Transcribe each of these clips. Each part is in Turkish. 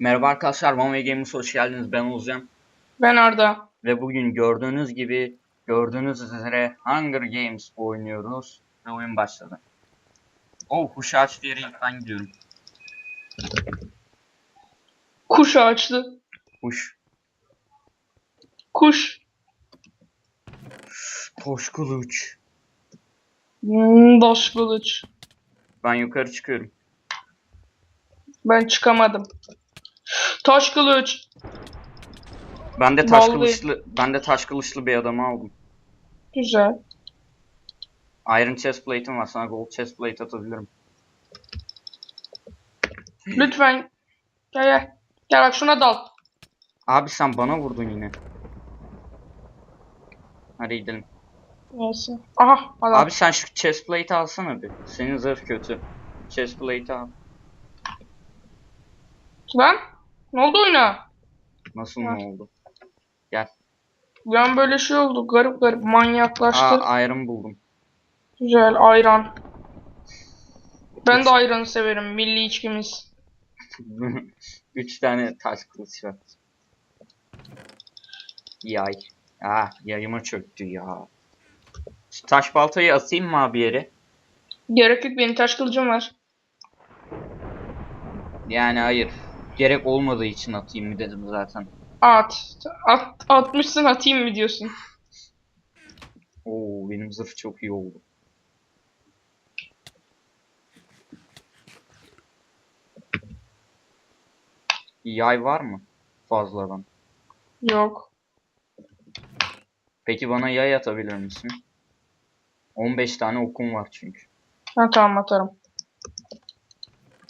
Merhaba arkadaşlar, One Way Gamers hoş geldiniz. Ben Ozcan. Ben Arda. Ve bugün gördüğünüz gibi, gördüğünüz üzere Hunger Games oynuyoruz. Ve oyun başladı. Oh, kuş ağaç yere ilk ben gidiyorum. Kuş ağaçlı. Kuş. Kuş. Koş kılıç. Hmm, kılıç. Ben yukarı çıkıyorum. Ben çıkamadım. Taş kılıç. Ben de taş Vallahi- kılıçlı, ben de taş kılıçlı bir adamı aldım. Güzel. Iron chest plate'im var. Sana gold chest plate atabilirim. Lütfen. Gel gel. Gel bak şuna dal. Abi sen bana vurdun yine. Hadi gidelim. Neyse. Aha adam. Abi sen şu chest plate alsana bir. Senin zırh kötü. Chest plate al. Lan. Ne oldu oyuna? Nasıl ne oldu? Gel. An böyle şey oldu. Garip garip manyaklaştı. Aa iron buldum. Güzel ayran. Ben de ayranı severim. Milli içkimiz. Üç tane taş kılıç var. Yay. Ah yayıma çöktü ya. Şu taş baltayı asayım mı abi yere? Gerek yok benim taş kılıcım var. Yani hayır. Gerek olmadığı için atayım mı dedim zaten. At. At atmışsın atayım mı diyorsun? Oo benim zırh çok iyi oldu. Yay var mı? Fazladan. Yok. Peki bana yay atabilir misin? 15 tane okum var çünkü. Ha tamam atarım.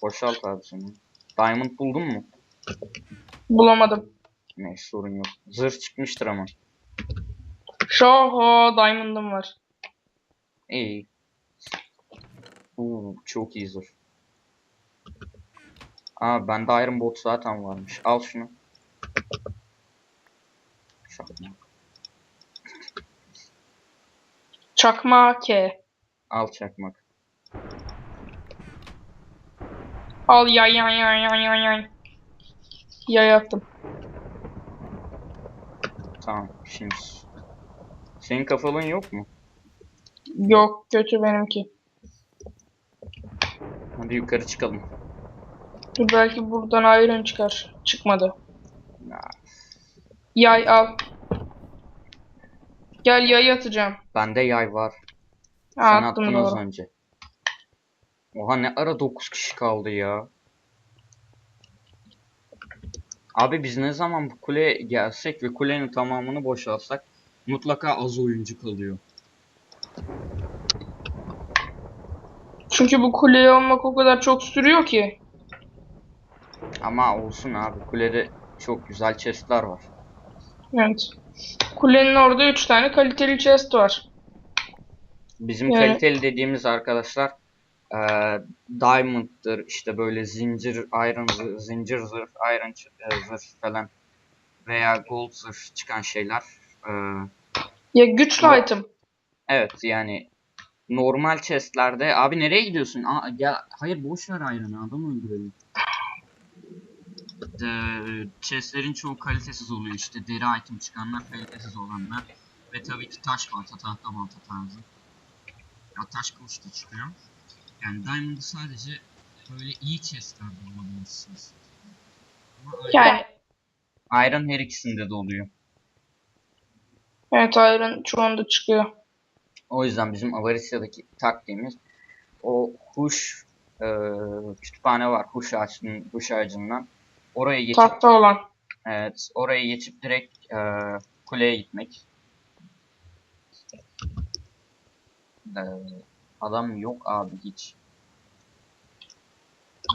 Boşalt abi sana. Diamond buldun mu? Bulamadım. Neyse sorun yok. Zırh çıkmıştır ama. Şoho diamond'ım var. İyi. Uuu çok iyi zırh. Aa bende Iron Bot zaten varmış. Al şunu. Çakmak. Çakma K. Al çakmak. Al yay yay yay yay yay yay. Yay attım. Tamam şimdi. Senin kafalın yok mu? Yok kötü benimki. Hadi yukarı çıkalım. Dur belki buradan iron çıkar. Çıkmadı. Ya, Yay al. Gel yay atacağım. bende yay var. Ha, Sen attın az önce. Oha ne ara 9 kişi kaldı ya. Abi biz ne zaman bu kuleye gelsek ve kulenin tamamını boşaltsak mutlaka az oyuncu kalıyor. Çünkü bu kuleye olmak o kadar çok sürüyor ki. Ama olsun abi kulede çok güzel chestler var. Evet. Kulenin orada 3 tane kaliteli chest var. Bizim Yani- kaliteli dediğimiz arkadaşlar eee Diamond'dır işte böyle zincir iron zincir zırh, iron e, zırh falan veya gold zırh çıkan şeyler. Eee, Ya güçlü Bu- item. evet yani normal chestlerde abi nereye gidiyorsun? Aa, gel hayır boş ver iron'ı adam öldürelim. Eee, chestlerin çoğu kalitesiz oluyor işte deri item çıkanlar kalitesiz olanlar ve tabii ki taş balta tahta balta tarzı. Ya taş kılıç da çıkıyor. Yani Diamond'ı sadece böyle iyi chestlerde bulabilirsiniz. Ama Iron, Yani Iron her ikisinde de oluyor. evet iron çoğunda çıkıyor. O yüzden bizim Avarisya'daki taktiğimiz o huş e, kütüphane var huş ağacının huş ağacından oraya geçip Tahta olan. evet oraya geçip direkt e, kuleye gitmek. E, adam yok abi hiç.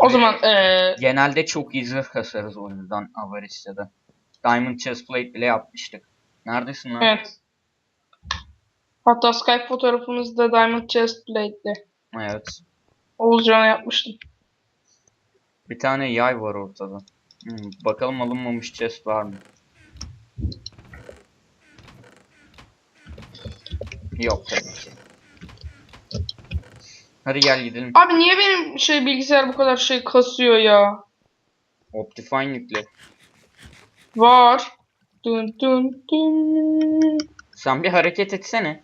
O zaman eee Genelde çok iyi zırh kasarız o yüzden Avarisya'da. Diamond chestplate bile yapmıştık. Neredesin lan? evet. Hatta Skype fotoğrafımızda Diamond Chest Plate'li. Evet. Oğuzcan'a yapmıştım. Bir tane yay var ortada. Hmm, bakalım alınmamış chest var mı? Yok tabii ki. Hadi gel gidelim. Abi niye benim şey bilgisayar bu kadar şey kasıyor ya? Optifine yükle. Var. Dun dun dun. Sen bir hareket etsene.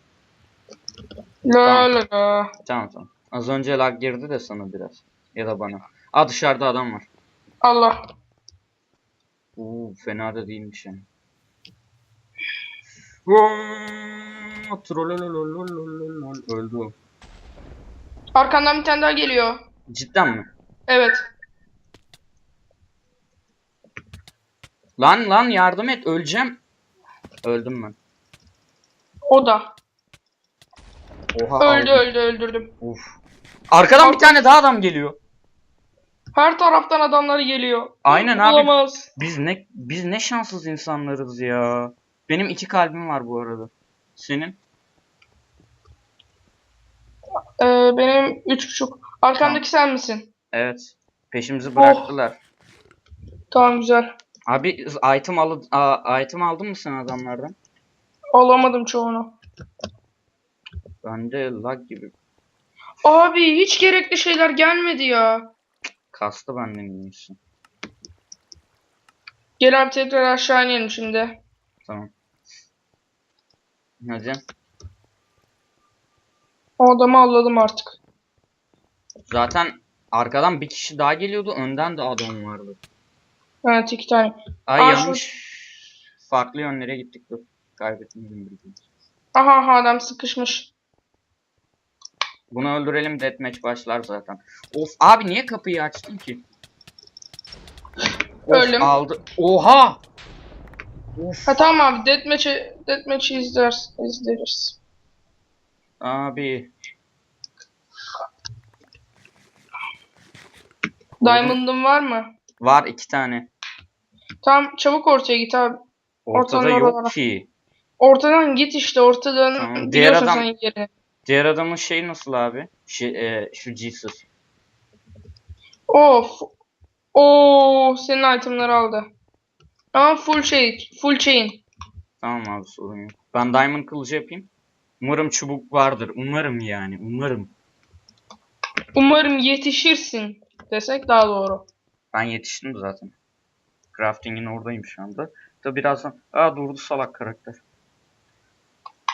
La Tamam. la la. Tamam tamam. Az önce lag girdi de sana biraz. Ya da bana. Aa dışarıda adam var. Allah. Uuu fena da değilmiş yani. Öldü o. Arkandan bir tane daha geliyor. Cidden mi? Evet. Lan lan yardım et öleceğim. Öldüm ben. O da. Oha Öldü aldım. öldü öldürdüm. Uf. Arkadan bir tane daha adam geliyor. Her taraftan adamlar geliyor. Aynen abi. Olamaz. Biz ne biz ne şanssız insanlarız ya. Benim iki kalbim var bu arada. Senin? Ee, benim üç buçuk. Arkamdaki sen misin? Evet. Peşimizi bıraktılar. Tamam güzel. Abi item al item aldın mı sen adamlardan? Alamadım çoğunu. Bende lag gibi Abi hiç gerekli şeyler gelmedi ya. kastı benden iyisi. Gel abi tekrar aşağı inelim şimdi. Tamam. Hadi. O adamı avladım artık. Zaten arkadan bir kişi daha geliyordu. Önden de adam vardı. Evet iki tane. Ay Aa, şu- yanlış. Farklı yönlere gittik. Dur. Kaybettim. Aha aha, adam sıkışmış. Bunu öldürelim deathmatch başlar zaten. Of abi niye kapıyı açtın ki? Of, Öldüm. aldı. Oha! Of Ha tamam abi deathmatch'i deathmatch'i izleriz. izleriz. Abi. Diamond'ın var mı? Var iki tane. Tamam çabuk ortaya git abi. Ortada Ortadan yok oralara. ki. Ortadan git işte ortadan Tamam, diğer biliyorsun adam- sen yerini. Diğer adamın şey nasıl abi? Şey, e, şu Jesus. Of. Oo senin itemleri aldı. Ama full şey, full chain. Tamam abi sorun yok. Ben diamond kılıcı yapayım. Umarım çubuk vardır. Umarım yani. Umarım. Umarım yetişirsin desek daha doğru. Ben yetiştim zaten. Crafting'in oradayım şu anda. Da birazdan... Aa durdu salak karakter.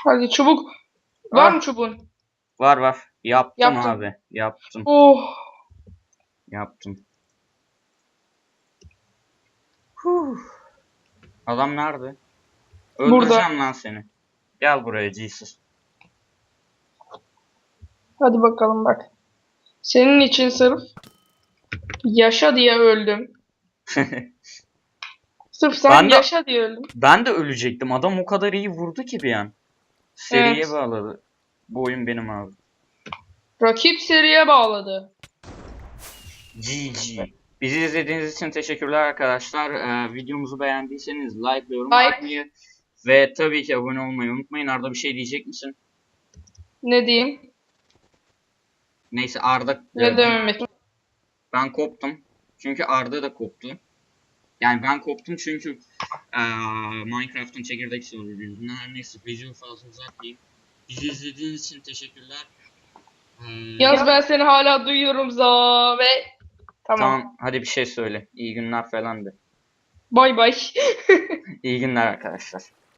Hadi çubuk. Var Ah. mı çubuğun? Var var. Yaptım Yaptın. abi. Yaptım. Oh. Yaptım. Huh. Adam nerede? Burada. Öldüreceğim lan seni. Gel buraya Jesus. Hadi bakalım bak. Senin için sırf yaşa diye öldüm. Sırf sen Ben de- yaşa diye öldüm. ben de ölecektim. Adam o kadar iyi vurdu ki bir an. Seriye Evet. bağladı. Bu oyun benim abi. Rakip seriye bağladı. GG. Bizi izlediğiniz için teşekkürler arkadaşlar. Ee, videomuzu beğendiyseniz like ve yorum Like. atmayı ve tabii ki abone olmayı unutmayın. Arda bir şey diyecek misin? Ne diyeyim? Neyse Arda Ne dememek. ben koptum. Çünkü Arda da koptu. Yani ben koptum çünkü eee, Minecraft'ın çekirdek server yüzünden her neyse videoyu fazla uzatmayayım. Bizi izlediğiniz için teşekkürler. Eee, Yalnız ben seni hala duyuyorum za ve tamam. tamam hadi bir şey söyle. İyi günler falan de. Bay bay. İyi günler arkadaşlar.